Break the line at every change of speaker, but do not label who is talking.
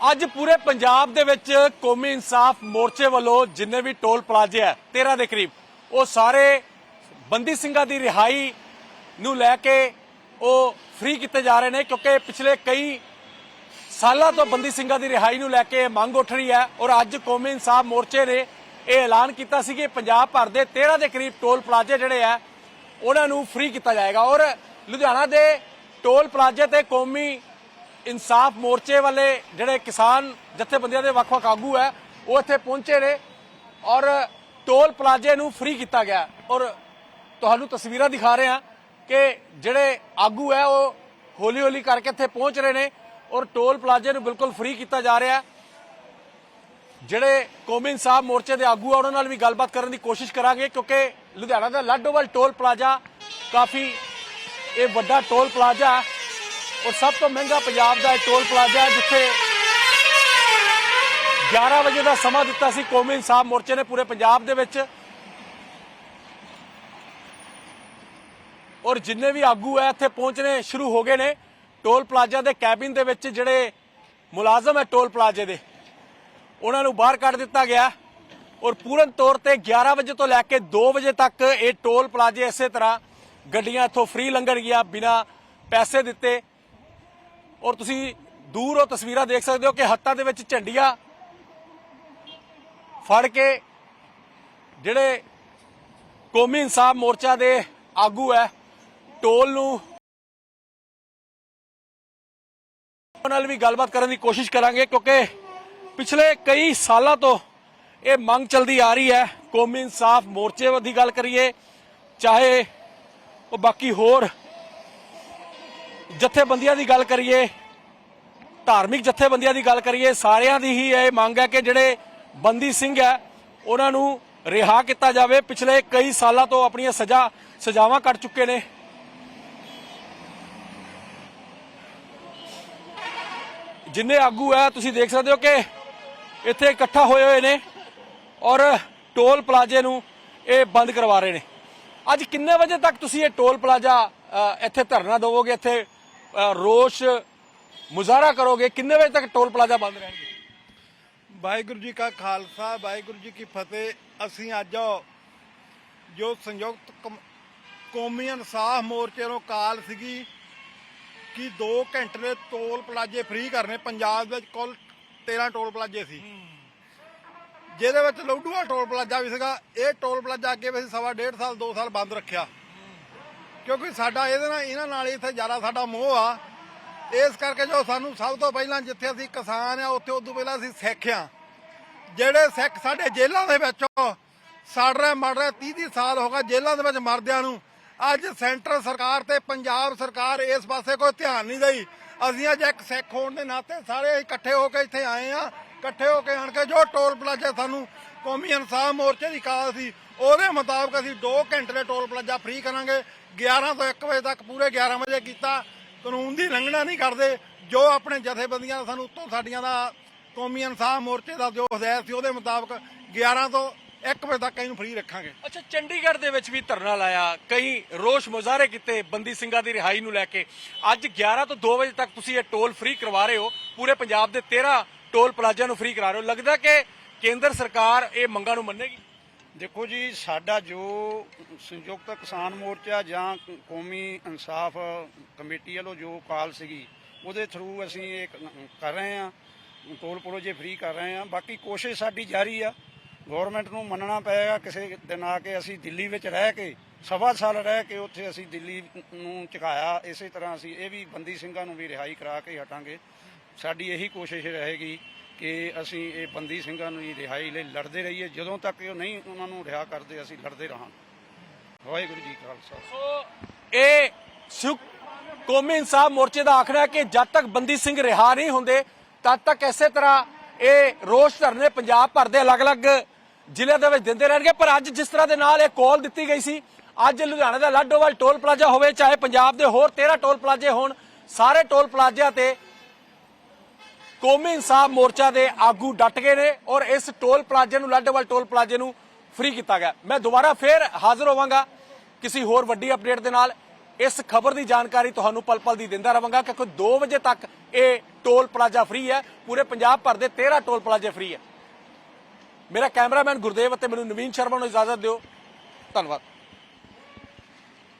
ਅੱਜ ਪੂਰੇ ਪੰਜਾਬ ਦੇ ਵਿੱਚ ਕੌਮੀ ਇਨਸਾਫ ਮੋਰਚੇ ਵੱਲੋਂ ਜਿੰਨੇ ਵੀ ਟੋਲ ਪਲਾਜ਼ੇ ਆ 13 ਦੇ ਕਰੀਬ, ਉਹ ਸਾਰੇ ਬੰਦੀ ਸਿੰਘਾਂ ਦੀ ਰਿਹਾਈ ਨੂੰ ਲੈ ਕੇ ਉਹ ਫ੍ਰੀ ਕੀਤੇ ਜਾ ਰਹੇ ਨੇ, ਕਿਉਂਕਿ ਪਿਛਲੇ ਕਈ ਸਾਲਾਂ ਤੋਂ ਬੰਦੀ ਸਿੰਘਾਂ ਦੀ ਰਿਹਾਈ ਨੂੰ ਲੈ ਕੇ ਇਹ ਮੰਗ ਉੱਠ ਰਹੀ ਹੈ ਔਰ ਅੱਜ ਕੌਮੀ ਇਨਸਾਫ ਮੋਰਚੇ ਨੇ ਇਹ ਐਲਾਨ ਕੀਤਾ ਸੀ ਕਿ ਪੰਜਾਬ ਭਰ ਦੇ 13 ਦੇ ਕਰੀਬ ਟੋਲ ਪਲਾਜ਼ੇ ਜਿਹੜੇ ਆ, ਉਹਨਾਂ ਨੂੰ ਫ੍ਰੀ ਕੀਤਾ ਜਾਏਗਾ ਔਰ ਲੁਧਿਆਣਾ ਦੇ ਟੋਲ ਪਲਾਜ਼ੇ ਤੇ ਕੌਮੀ ਇਨਸਾਫ ਮੋਰਚੇ ਵਾਲੇ ਜਿਹੜੇ ਕਿਸਾਨ ਜਥੇਬੰਦੀਆਂ ਦੇ ਵੱਖ-ਵੱਖ ਆਗੂ ਹੈ, ਉਹ ਇੱਥੇ ਪਹੁੰਚੇ ਨੇ ਔਰ ਟੋਲ ਪਲਾਜ਼ੇ ਨੂੰ ਫ੍ਰੀ ਕੀਤਾ ਗਿਆ ਔਰ ਤੁਹਾਨੂੰ ਤਸਵੀਰਾਂ ਦਿਖਾ ਰਹੇ ਹਾਂ ਕਿ ਜਿਹੜੇ ਆਗੂ ਹੈ, ਉਹ ਹੌਲੀ-ਹੌਲੀ ਕਰਕੇ ਇੱਥੇ ਪਹੁੰਚ ਰਹੇ ਨੇ ਔਰ ਟੋਲ ਪਲਾਜ਼ੇ ਨੂੰ ਬਿਲਕੁਲ ਫ੍ਰੀ ਕੀਤਾ ਜਾ ਰਿਹਾ ਜਿਹੜੇ ਕੌਮੀ ਇਨਸਾਫ ਮੋਰਚੇ ਦੇ ਆਗੂ ਆ, ਉਹਨਾਂ ਨਾਲ ਵੀ ਗੱਲਬਾਤ ਕਰਨ ਦੀ ਕੋਸ਼ਿਸ਼ ਕਰਾਂਗੇ ਕਿਉਂਕਿ ਲੁਧਿਆਣਾ ਦਾ ਲਾਡੋਵਾਲ ਟੋਲ ਪਲਾਜ਼ਾ ਕਾਫੀ ਇਹ ਵੱਡਾ ਟੋਲ ਪਲਾਜ਼ਾ ਹੈ। ਔਰ ਸਭ ਤੋਂ ਮਹਿੰਗਾ ਪੰਜਾਬ ਦਾ ਇਹ ਟੋਲ ਪਲਾਜ਼ਾ ਹੈ, ਜਿੱਥੇ 11 ਵਜੇ ਦਾ ਸਮਾਂ ਦਿੱਤਾ ਸੀ, ਕੌਮੀ ਇਨਸਾਫ ਮੋਰਚੇ ਨੇ ਪੂਰੇ ਪੰਜਾਬ ਦੇ ਵਿੱਚ। ਔਰ ਜਿੰਨੇ ਵੀ ਆਗੂ ਹੈ, ਇੱਥੇ ਪਹੁੰਚਣੇ ਸ਼ੁਰੂ ਹੋ ਗਏ ਨੇ। ਟੋਲ ਪਲਾਜ਼ਾ ਦੇ ਕੈਬਿਨ ਦੇ ਵਿੱਚ ਜਿਹੜੇ ਮੁਲਾਜ਼ਮ ਹੈ ਟੋਲ ਪਲਾਜ਼ੇ ਦੇ, ਉਹਨਾਂ ਨੂੰ ਬਾਹਰ ਕੱਢ ਦਿੱਤਾ ਗਿਆ। ਔਰ ਪੂਰਨ ਤੌਰ ਤੇ 11 ਵਜੇ ਤੋਂ ਲੈ ਕੇ 2 ਵਜੇ ਤੱਕ ਇਹ ਟੋਲ ਪਲਾਜ਼ੇ ਇਸੇ ਤਰ੍ਹਾਂ ਗੱਡੀਆਂ ਇੱਥੋਂ ਫ੍ਰੀ ਲੰਘਣਗੀਆਂ ਬਿਨਾ ਪੈਸੇ ਦਿੱਤੇ। ਔਰ ਤੁਸੀਂ ਦੂਰ ਉਹ ਤਸਵੀਰਾਂ ਦੇਖ ਸਕਦੇ ਹੋ ਕਿ ਹੱਥਾਂ ਦੇ ਵਿੱਚ ਝੰਡੀਆਂ ਫੜ ਕੇ ਜਿਹੜੇ ਕੌਮੀ ਇਨਸਾਫ ਮੋਰਚਾ ਦੇ ਆਗੂ ਹੈ ਟੋਲ ਨੂੰ ਉਹਨਾਂ ਨਾਲ ਵੀ ਗੱਲਬਾਤ ਕਰਨ ਦੀ ਕੋਸ਼ਿਸ਼ ਕਰਾਂਗੇ ਕਿਉਂਕਿ ਪਿਛਲੇ ਕਈ ਸਾਲਾਂ ਤੋਂ ਇਹ ਮੰਗ ਚਲਦੀ ਆ ਰਹੀ ਹੈ। ਕੌਮੀ ਇਨਸਾਫ ਮੋਰਚੇ ਦੀ ਗੱਲ ਕਰੀਏ, ਚਾਹੇ ਉਹ ਬਾਕੀ ਹੋਰ ਜਥੇਬੰਦੀਆਂ ਦੀ ਗੱਲ ਕਰੀਏ, ਧਾਰਮਿਕ ਜਥੇਬੰਦੀਆਂ ਦੀ ਗੱਲ ਕਰੀਏ, ਸਾਰਿਆਂ ਦੀ ਹੀ ਇਹ ਮੰਗ ਹੈ ਕਿ ਜਿਹੜੇ ਬੰਦੀ ਸਿੰਘ ਹੈ, ਉਹਨਾਂ ਨੂੰ ਰਿਹਾ ਕੀਤਾ ਜਾਵੇ। ਪਿਛਲੇ ਕਈ ਸਾਲਾਂ ਤੋਂ ਆਪਣੀਆਂ ਸਜ਼ਾ, ਸਜ਼ਾਵਾਂ ਕੱਟ ਚੁੱਕੇ ਨੇ। ਜਿੰਨੇ ਆਗੂ ਹੈ, ਤੁਸੀਂ ਦੇਖ ਸਕਦੇ ਹੋ ਕਿ ਇੱਥੇ ਇਕੱਠਾ ਹੋਏ ਹੋਏ ਨੇ ਔਰ ਟੋਲ ਪਲਾਜ਼ੇ ਨੂੰ ਇਹ ਬੰਦ ਕਰਵਾ ਰਹੇ ਨੇ। ਅੱਜ ਕਿੰਨੇ ਵਜੇ ਤੱਕ ਤੁਸੀਂ ਇਹ ਟੋਲ ਪਲਾਜ਼ਾ ਇੱਥੇ ਧਰਨਾ ਦੇਵੋਗੇ, ਇੱਥੇ ਰੋਸ਼ ਮੁਜ਼ਾਹਰਾ ਕਰੋਗੇ ਕਿੰਨੇ ਵਜੇ ਤੱਕ ਟੋਲ ਪਲਾਜ਼ਾ ਬੰਦ ਰਹਿਣਗੇ?
ਵਾਹਿਗੁਰੂ ਜੀ ਕਾ ਖਾਲਸਾ ਵਾਹਿਗੁਰੂ ਜੀ ਕੀ ਫਤਿਹ। ਅਸੀਂ ਅੱਜ ਜੋ ਸੰਯੁਕਤ ਕਮ- ਕੌਮੀ ਇਨਸਾਫ ਮੋਰਚੇ ਨੂੰ ਕਾਲ ਸੀਗੀ ਕਿ 2 ਘੰਟੇ ਦੇ ਟੋਲ ਪਲਾਜ਼ੇ ਫ੍ਰੀ ਕਰਨੇ ਪੰਜਾਬ ਵਿੱਚ ਕੁੱਲ 13 ਟੋਲ ਪਲਾਜ਼ੇ ਸੀ। ਜਿਹਦੇ ਵਿੱਚ ਲੌਡੂਆ ਟੋਲ ਪਲਾਜ਼ਾ ਵੀ ਸੀਗਾ ਇਹ ਟੋਲ ਪਲਾਜ਼ਾ ਅੱਗੇ ਵੀ ਅਸੀਂ ਸਵਾ ਡੇਢ ਸਾਲ 2 ਸਾਲ ਬੰਦ ਰੱਖਿਆ। ਕਿਉਂਕਿ ਸਾਡਾ ਇਹਦੇ ਨਾਲ ਇਹਨਾਂ ਨਾਲ ਇੱਥੇ ਜ਼ਿਆਦਾ ਸਾਡਾ ਮੋਹ ਆ। ਇਸ ਕਰਕੇ ਜੋ ਸਾਨੂੰ ਸਭ ਤੋਂ ਪਹਿਲਾਂ ਜਿੱਥੇ ਅਸੀਂ ਕਿਸਾਨ ਆ, ਉੱਥੇ ਉਦੋਂ ਪਹਿਲਾਂ ਅਸੀਂ ਸਿੱਖ ਆ। ਜਿਹੜੇ ਸਿੱਖ ਸਾਡੇ ਜੇਲ੍ਹਾਂ ਦੇ ਵਿੱਚ ਸੜ ਰਹੇ, ਮਰ ਰਹੇ 30 30 ਸਾਲ ਹੋ ਗਏ ਜੇਲ੍ਹਾਂ ਦੇ ਵਿੱਚ ਮਰਦਿਆਂ ਨੂੰ। ਅੱਜ ਸੈਂਟਰ ਸਰਕਾਰ ਤੇ ਪੰਜਾਬ ਸਰਕਾਰ ਇਸ ਪਾਸੇ ਕੋਈ ਧਿਆਨ ਨਹੀਂ ਦੇਈ। ਅਸੀਂ ਅੱਜ ਇੱਕ ਸਿੱਖ ਹੋਣ ਦੇ ਨਾਤੇ ਸਾਰੇ ਇਕੱਠੇ ਹੋ ਕੇ ਇੱਥੇ ਆਏ ਆ। ਇਕੱਠੇ ਹੋ ਕੇ ਆਣ ਕੇ ਜੋ ਟੋਲ ਪਲਾਜ਼ਾ ਸਾਨੂੰ ਕੌਮੀ ਇਨਸਾਫ ਮੋਰਚੇ ਦੀ ਕਾਲ ਸੀ ਉਹਦੇ ਮੁਤਾਬਕ ਅਸੀਂ 2 ਘੰਟੇ ਦੇ ਟੋਲ ਪਲਾਜ਼ਾ ਫ੍ਰੀ ਕਰਾਂਗੇ। 11 ਤੋਂ 1 ਵਜੇ ਤੱਕ ਪੂਰੇ 11 ਵਜੇ ਕੀਤਾ। ਕਾਨੂੰਨ ਦੀ ਲੰਘਣਾ ਨਹੀਂ ਕਰਦੇ। ਜੋ ਆਪਣੇ ਜਥੇਬੰਦੀਆਂ ਸਾਨੂੰ ਉੱਤੋਂ ਸਾਡੀਆਂ ਦਾ ਕੌਮੀ ਇਨਸਾਫ ਮੋਰਚੇ ਦਾ ਜੋ ਹਦਾਇਤ ਸੀ ਉਹਦੇ ਮੁਤਾਬਕ 11 ਤੋਂ 1 ਵਜੇ ਤੱਕ ਇਹਨੂੰ ਫ੍ਰੀ ਰੱਖਾਂਗੇ।
ਅੱਛਾ, ਚੰਡੀਗੜ੍ਹ ਦੇ ਵਿੱਚ ਵੀ ਧਰਨਾ ਲਾਇਆ। ਕਈ ਰੋਸ਼ ਮੁਜ਼ਾਹਰੇ ਕੀਤੇ ਬੰਦੀ ਸਿੰਘਾਂ ਦੀ ਰਿਹਾਈ ਨੂੰ ਲੈ ਕੇ। ਅੱਜ 11 ਤੋਂ 2 ਵਜੇ ਤੱਕ ਤੁਸੀਂ ਇਹ ਟੋਲ ਫ੍ਰੀ ਕਰਵਾ ਰਹੇ ਹੋ। ਪੂਰੇ ਪੰਜਾਬ ਦੇ 13 ਟੋਲ ਪਲਾਜ਼ਿਆਂ ਨੂੰ ਫ੍ਰੀ ਕਰਾ ਰਹੇ ਹੋ। ਲੱਗਦਾ ਕਿ ਕੇਂਦਰ ਸਰਕਾਰ ਇਹ ਮੰਗਾਂ ਨੂੰ ਮੰਨੇਗੀ?
ਦੇਖੋ ਜੀ, ਸਾਡਾ ਜੋ ਸੰਯੁਕਤ ਕਿਸਾਨ ਮੋਰਚਾ ਜਾਂ ਕੌਮੀ ਇਨਸਾਫ ਕਮੇਟੀ ਵੱਲੋਂ ਜੋ ਕਾਲ ਸੀਗੀ, ਉਹਦੇ ਥਰੂ ਅਸੀਂ ਇਹ ਕਰ ਰਹੇ ਹਾਂ। ਟੋਲ ਪਲੋਜੇ ਫ੍ਰੀ ਕਰ ਰਹੇ ਹਾਂ। ਬਾਕੀ ਕੋਸ਼ਿਸ਼ ਸਾਡੀ ਜਾਰੀ ਆ। ਗਵਰਨਮੈਂਟ ਨੂੰ ਮੰਨਣਾ ਪਏਗਾ ਕਿਸੇ ਦਿਨ ਆ ਕੇ ਅਸੀਂ ਦਿੱਲੀ ਵਿੱਚ ਰਹਿ ਕੇ, ਸਵਾ ਸਾਲ ਰਹਿ ਕੇ ਉੱਥੇ ਅਸੀਂ ਦਿੱਲੀ ਨੂੰ ਝੁਕਾਇਆ। ਇਸੇ ਤਰ੍ਹਾਂ ਅਸੀਂ ਇਹ ਵੀ ਬੰਦੀ ਸਿੰਘਾਂ ਨੂੰ ਵੀ ਰਿਹਾਈ ਕਰਾ ਕੇ ਹਟਾਂਗੇ। ਸਾਡੀ ਇਹੀ ਕੋਸ਼ਿਸ਼ ਰਹੇਗੀ। ਕਿ ਅਸੀਂ ਇਹ ਬੰਦੀ ਸਿੰਘਾਂ ਨੂੰ ਰਿਹਾਈ ਲਈ ਲੜਦੇ ਰਹੀਏ। ਜਦੋਂ ਤੱਕ ਉਹ ਨਹੀਂ ਉਹਨਾਂ ਨੂੰ ਰਿਹਾ ਕਰਦੇ, ਅਸੀਂ ਲੜਦੇ ਰਹਾਂਗੇ। ਵਾਹਿਗੁਰੂ ਜੀ ਖਾਲਸਾ।
ਸੋ ਇਹ ਸੁਖ ਕੌਮੀ ਇਨਸਾਫ ਮੋਰਚੇ ਦਾ ਆਖਣਾ ਹੈ ਕਿ ਜਦ ਤੱਕ ਬੰਦੀ ਸਿੰਘ ਰਿਹਾ ਨਹੀਂ ਹੁੰਦੇ, ਤਦ ਤੱਕ ਇਸੇ ਤਰ੍ਹਾਂ ਇਹ ਰੋਸ਼ ਧਰਨੇ ਪੰਜਾਬ ਭਰ ਦੇ ਅਲੱਗ-ਅਲੱਗ ਜ਼ਿਲ੍ਹਿਆਂ ਦੇ ਵਿੱਚ ਦਿੰਦੇ ਰਹਿਣਗੇ। ਪਰ ਅੱਜ ਜਿਸ ਤਰ੍ਹਾਂ ਦੇ ਨਾਲ ਇਹ ਕਾਲ ਦਿੱਤੀ ਗਈ ਸੀ, ਅੱਜ ਲੁਧਿਆਣਾ ਦਾ ਲਾਡੋਵਾਲ ਟੋਲ ਪਲਾਜ਼ਾ ਹੋਵੇ, ਚਾਹੇ ਪੰਜਾਬ ਦੇ ਹੋਰ 13 ਟੋਲ ਪਲਾਜ਼ੇ ਹੋਣ, ਸਾਰੇ ਟੋਲ ਪਲਾਜ਼ਿਆਂ ਤੇ ਕੌਮੀ ਇਨਸਾਫ ਮੋਰਚਾ ਦੇ ਆਗੂ ਡਟ ਗਏ ਨੇ ਔਰ ਇਸ ਟੋਲ ਪਲਾਜ਼ੇ ਨੂੰ, ਲਾਡੋਵਾਲ ਟੋਲ ਪਲਾਜ਼ੇ ਨੂੰ ਫ੍ਰੀ ਕੀਤਾ ਗਿਆ। ਮੈਂ ਦੁਬਾਰਾ ਫੇਰ ਹਾਜ਼ਰ ਹੋਵਾਂਗਾ ਕਿਸੇ ਹੋਰ ਵੱਡੀ ਅਪਡੇਟ ਦੇ ਨਾਲ। ਇਸ ਖਬਰ ਦੀ ਜਾਣਕਾਰੀ ਤੁਹਾਨੂੰ ਪਲ ਪਲ ਦੀ ਦਿੰਦਾ ਰਵਾਂਗਾ ਕਿਉਂਕਿ ਕੋਈ 2 ਵਜੇ ਤੱਕ ਇਹ ਟੋਲ ਪਲਾਜ਼ਾ ਫ੍ਰੀ ਹੈ। ਪੂਰੇ ਪੰਜਾਬ ਭਰ ਦੇ 13 ਟੋਲ ਪਲਾਜ਼ੇ ਫ੍ਰੀ ਹੈ। ਮੇਰਾ ਕੈਮਰਾਮੈਨ ਗੁਰਦੇਵ ਅਤੇ ਮੈਨੂੰ ਨਵੀਨ ਸ਼ਰਮਾ ਨੂੰ ਇਜਾਜ਼ਤ ਦਿਓ। ਧੰਨਵਾਦ।